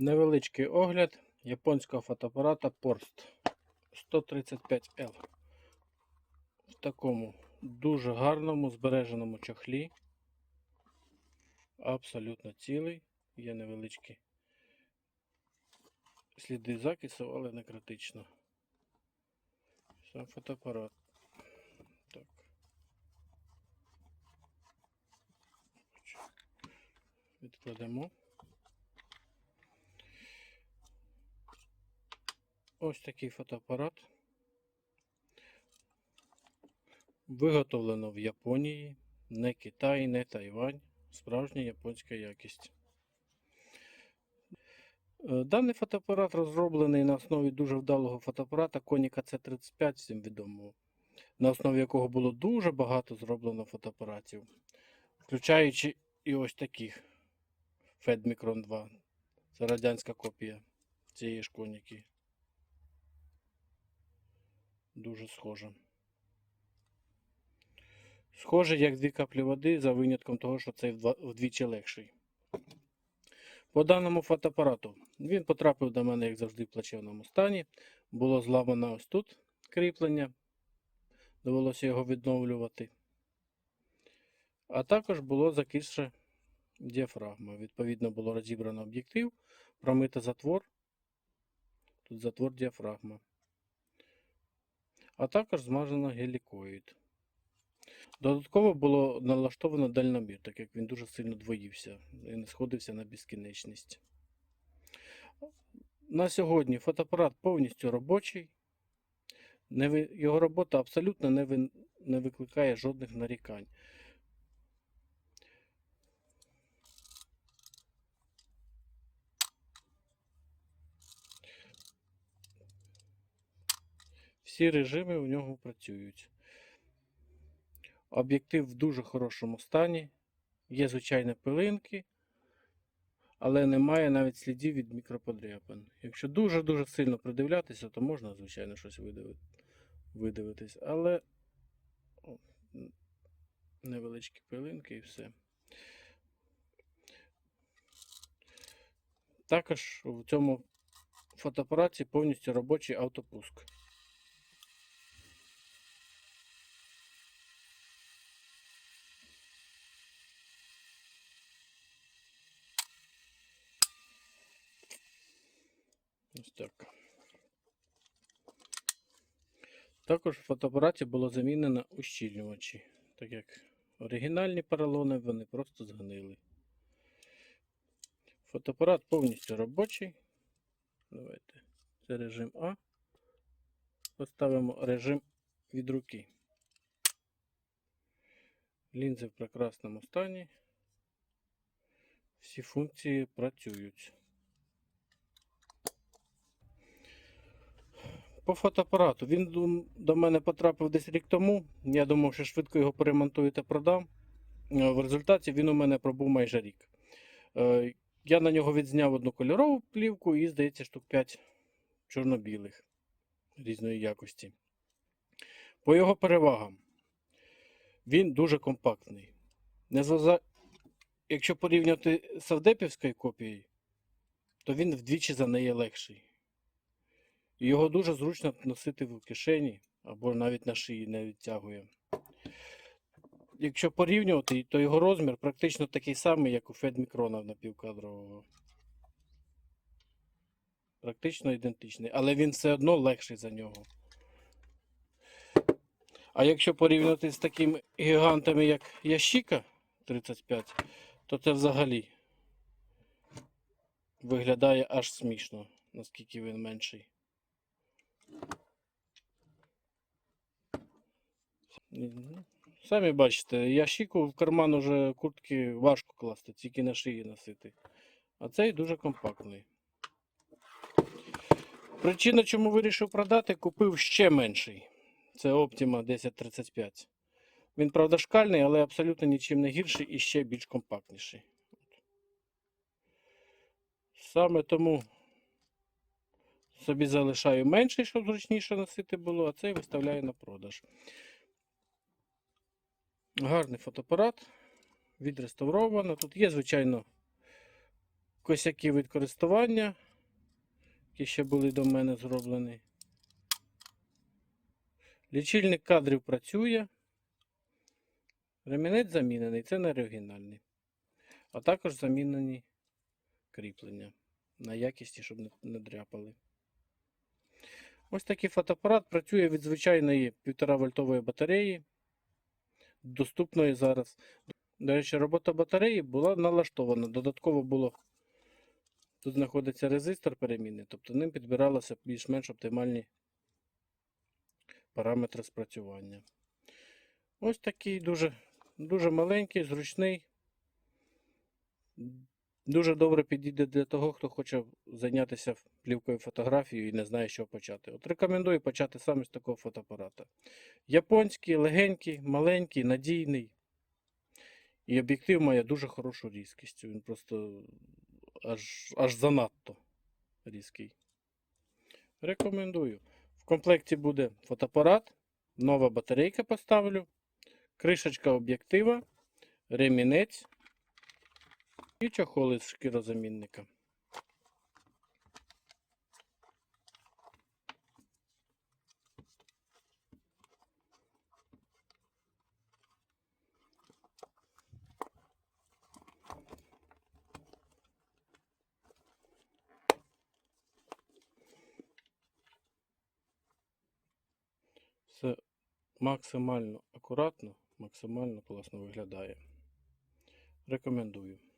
Невеличкий огляд японського фотоапарата Porst 135L. В такому дуже гарному збереженому чохлі. Абсолютно цілий. Є невеличкі сліди закису, але не критично. Сам фотоапарат. Так. Відкладемо. Ось такий фотоапарат. Виготовлено в Японії, не Китай, не Тайвань. Справжня японська якість. Е, Даний фотоапарат розроблений на основі дуже вдалого фотоапарата Konica C35, всім відомого, на основі якого було дуже багато зроблено фотоапаратів, включаючи і ось таких FED Micron 2. Це радянська копія цієї ж коніки. Дуже схожа. Схоже, як дві каплі води, за винятком того, що цей вдвічі легший. По даному фотоапарату він потрапив до мене, як завжди, в плачевному стані. Було зламано ось тут кріплення. Довелося його відновлювати. А також було закисше діафрагма. Відповідно, було розібрано об'єктив, промито затвор. Тут затвор діафрагма. А також змажено гелікоїд. Додатково було налаштовано дальномір, так як він дуже сильно двоївся і не сходився на безкінечність. На сьогодні фотоапарат повністю робочий. Його робота абсолютно не викликає жодних нарікань. Всі режими у нього працюють. Об'єктив в дуже хорошому стані. Є звичайні пилинки, але немає навіть слідів від мікроподряпин. Якщо дуже-дуже сильно придивлятися, то можна, звичайно, щось видиви- видивитись. Але невеличкі пилинки і все. Також в цьому фотоапараті повністю робочий автопуск. Так. Також в фотоапараті було замінено ущільнювачі, так як оригінальні поролони вони просто згнили. Фотоапарат повністю робочий. Давайте. Це режим А. Поставимо режим від руки. Лінзи в прекрасному стані. Всі функції працюють. По фотоапарату. Він до- мене потрапив десь рік тому. Я думав, що швидко його перемонтую та продам. Е, В результаті він у мене пробув майже рік. Е, Я на нього відзняв одну кольорову плівку і, здається, штук 5 чорно-білих різної якості. По його перевагам. Він дуже компактний. Якщо порівняти з Савдепівською копією, то він вдвічі за неї легший. Його дуже зручно носити в кишені або навіть на шиї не відтягує. Якщо порівнювати, то його розмір практично такий самий, як у Фед Мікрона напівкадрового. Практично ідентичний, але він все одно легший за нього. А якщо порівняти з такими гігантами, як Ящіка 35, то це взагалі виглядає аж смішно, наскільки він менший. Самі бачите, ящику в карман уже куртки важко класти, тільки на шиї носити. А цей дуже компактний. Причина, чому вирішив продати, купив ще менший. Це Optima 1035. Він, правда, шкальний, але абсолютно нічим не гірший і ще більш компактніший. Саме тому собі залишаю менший, щоб зручніше носити було, а цей виставляю на продаж. Гарний фотоапарат. Відреставровано. Тут є, звичайно, косяки від користування, які ще були до мене зроблені. Лічильник кадрів працює. Ремінець замінений, це не оригінальний. А також замінені кріплення на якісті, щоб не, дряпали. Ось такий фотоапарат працює від звичайної 1,5 вольтової батареї, доступної зараз. До речі, робота батареї була налаштована. Додатково було тут знаходиться резистор перемінний, тобто ним підбиралися більш-менш оптимальні параметри спрацювання. Ось такий дуже, дуже маленький, зручний. Дуже добре підійде для того, хто хоче зайнятися плівкою фотографією і не знає, що почати. От рекомендую почати саме з такого фотоапарата. Японський, легенький, маленький, надійний. І об'єктив має дуже хорошу різкість. Він просто аж, аж занадто різкий. Рекомендую. В комплекті буде фотоапарат, нова батарейка поставлю, кришечка об'єктива, ремінець і чохол із шкірозамінника. Все максимально акуратно, максимально класно виглядає. Рекомендую.